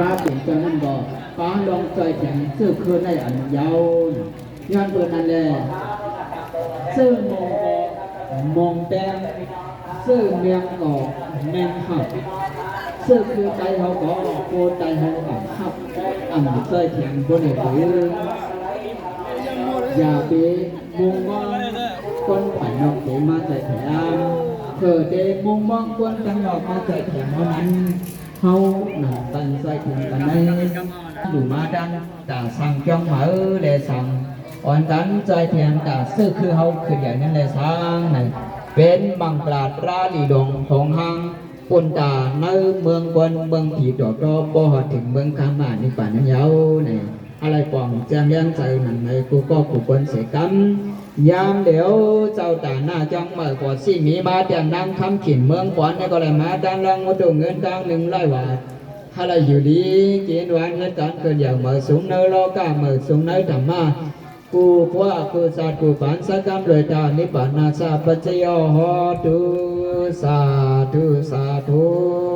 ปลาเปลี่ยนจังนั้นบอกปลาลองใจแข็งซื้อคืนในอันยาวย้อนเปิดนั่นแหละซื้อมองออกมองแดงซื้อเมียงออกแมงหับซื้อคือใจเขาก็โกใจเขาก็หับอันใจแข็งบนเหตุหรืออย่าไปมุงมองคนผ่านนอกเดมาใจแข็งเธอเดมุงมองคนข้างนอกมาใจแข็งเท่านั้น เฮา นังตันใส่ถึงกันใน đủ ma đăng ta sang trong mở lệ sang hoàn tán ใจแทนตาซื้อคือเฮาคืออย่างนั้นและสร้างนั่นเป็นบังปราดราลีดงของหังปุ่นตาในเมืองกวนเมืองผีดอกดอกบ่ฮอดถึงเมืองคามานี่ป่านนั้นยาวนี่อะไรปองแจ้งเลี้ยงใจนั่นในกูก็กูควรเสียกรรมยามเดี๋ยวเจ้าตาหน้าจ้องเมื่อกว่าสิมีมาเตียงนำคำขินเมืองขวานนี่ก็เลยมาดังลังมาดูเงินดังหนึ่งไร้อยบาท hay là dù đi kiến đoán hết toán cơn giờ mở xuống nơi lo cả mở xuống nơi thẳm ma cu qua cu sa cu bán sa cam lời ta ni bản na sa ปัจจโยโหตุสาธุสาธุ